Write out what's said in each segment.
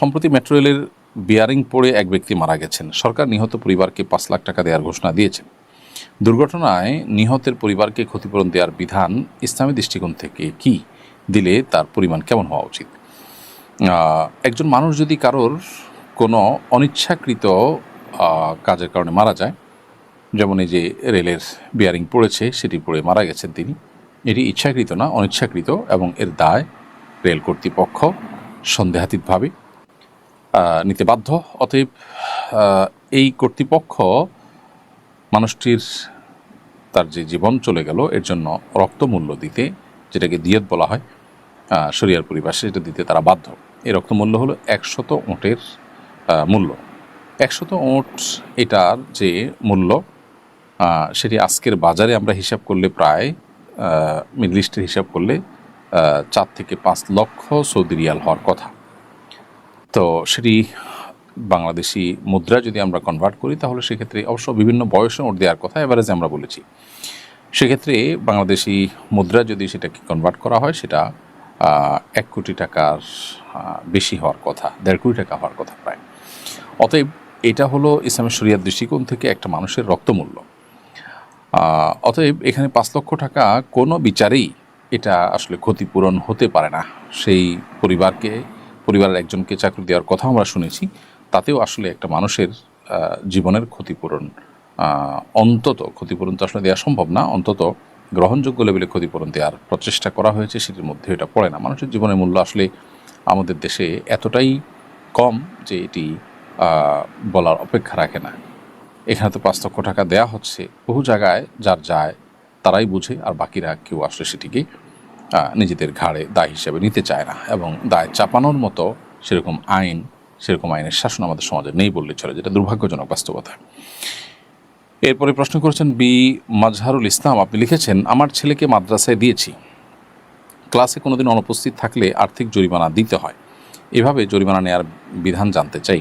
সম্প্রতি মেট্রো রেলের বিয়ারিং পড়ে এক ব্যক্তি মারা গেছেন। সরকার নিহত পরিবারকে পাঁচ লাখ টাকা দেওয়ার ঘোষণা দিয়েছে। দুর্ঘটনায় নিহতের পরিবারকে ক্ষতিপূরণ দেওয়ার বিধান ইসলামী দৃষ্টিকোণ থেকে কি? দিলে তার পরিমাণ কেমন হওয়া উচিত? একজন মানুষ যদি কারোর কোনো অনিচ্ছাকৃত কাজের কারণে মারা যায়, যেমন এই যে রেলের বিয়ারিং পড়েছে, সেটি পড়ে মারা গেছেন তিনি। এটি ইচ্ছাকৃত না, অনিচ্ছাকৃত এবং এর দায় রেল কর্তৃপক্ষ সন্দেহাতীতভাবে নিতে বাধ্য। অতএব এই কর্তৃপক্ষ মানুষটির তার যে জীবন চলে গেল, এর জন্য রক্তমূল্য দিতে, যেটাকে দিয়ত বলা হয় শরিয়ার পরিভাষে সেটা দিতে তারা বাধ্য। এই রক্তমূল্য হলো একশত ওঁটের মূল্য। একশত ওঁট, এটার যে মূল্য সেটি আজকের বাজারে আমরা হিসাব করলে প্রায় মিডল ইস্টের হিসাব করলে চার থেকে পাঁচ লক্ষ সৌদি রিয়াল হওয়ার কথা। তো সেটি বাংলাদেশি মুদ্রা যদি আমরা কনভার্ট করি, তাহলে সেক্ষেত্রে অবশ্য বিভিন্ন বয়সে ওট দেওয়ার কথা এভারেজে আমরা বলেছি। সেক্ষেত্রে বাংলাদেশি মুদ্রা যদি সেটাকে কনভার্ট করা হয়, সেটা এক কোটি টাকার বেশি হওয়ার কথা, দেড় কোটি টাকা হওয়ার কথা প্রায়। অতএব এটা হলো ইসলামের শরিয়ার দৃষ্টিকোণ থেকে একটা মানুষের রক্তমূল্য। অতএব এখানে পাঁচ লক্ষ টাকা কোনো বিচারেই এটা আসলে ক্ষতিপূরণ হতে পারে না। সেই পরিবারকে পরিবারের একজনকে চাকরি দেওয়ার কথা আমরা শুনেছি, তাতেও আসলে একটা মানুষের জীবনের ক্ষতিপূরণ অন্তত ক্ষতিপূরণ তো আসলে দেওয়া সম্ভব না, অন্তত গ্রহণযোগ্য লেভেলে ক্ষতিপূরণ দেওয়ার প্রচেষ্টা করা হয়েছে, সেটির মধ্যে এটা পড়ে না। মানুষের জীবনের মূল্য আসলে আমাদের দেশে এতটাই কম যে এটি বলার অপেক্ষা রাখে না। এখানে তো পাঁচ লক্ষ টাকা দেয়া হচ্ছে, বহু জায়গায় যার যায় তারাই বুঝে, আর বাকিরা কেউ আসলে সেটিকে নিজেদের ঘাড়ে দায় হিসেবে নিতে চায় না এবং দায় চাপানোর মতো সেরকম আইন, সেরকম আইনের শাসন আমাদের সমাজে নেই বললে চলে, যেটা দুর্ভাগ্যজনক বাস্তবতা। এরপরে প্রশ্ন করেছেন, বি, মাজহারুল ইসলাম, আপনি লিখেছেন, আমার ছেলেকে মাদ্রাসায় দিয়েছি। ক্লাসে কোনোদিন অনুপস্থিত থাকলে আর্থিক জরিমানা দিতে হয়। এভাবে জরিমানা নেওয়ার বিধান জানতে চাই।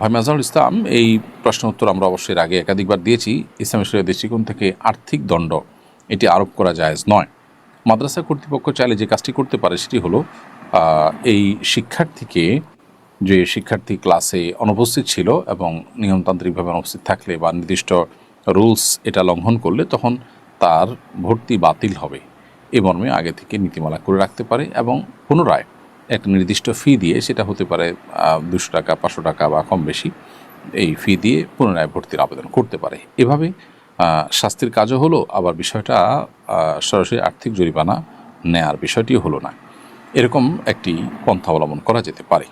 ভাই মাজহারুল ইসলাম, এই প্রশ্ন উত্তর আমরা অবশ্যই আগে একাধিকবার দিয়েছি। ইসলামী শরীয় দৃষ্টিকোণ থেকে আর্থিক দণ্ড এটি আরোপ করা জায়েজ নয়। মাদ্রাসা কর্তৃপক্ষ চাইলে যে কাজটি করতে পারে সেটি হলো এই শিক্ষার্থীকে যে শিক্ষার্থী ক্লাসে অনুপস্থিত ছিল এবং নিয়মতান্ত্রিকভাবে অনুপস্থিত থাকলে বা নির্দিষ্ট রুলস এটা লঙ্ঘন করলে তখন তার ভর্তি বাতিল হবে। এ মর্মে আগে থেকে নীতিমালা করে রাখতে পারে এবং পুনরায় একটা নির্দিষ্ট ফি দিয়ে সেটা হতে পারে দুশো টাকা, পাঁচশো টাকা বা কম বেশি, এই ফি দিয়ে পুনরায় ভর্তির আবেদন করতে পারে। এভাবে শাস্তির কাজও হলো, আবার বিষয়টা সরাসরি আর্থিক জরিমানা নেয়ার বিষয়টিও হলো না। এরকম একটি পন্থা অবলম্বন করা যেতে পারে।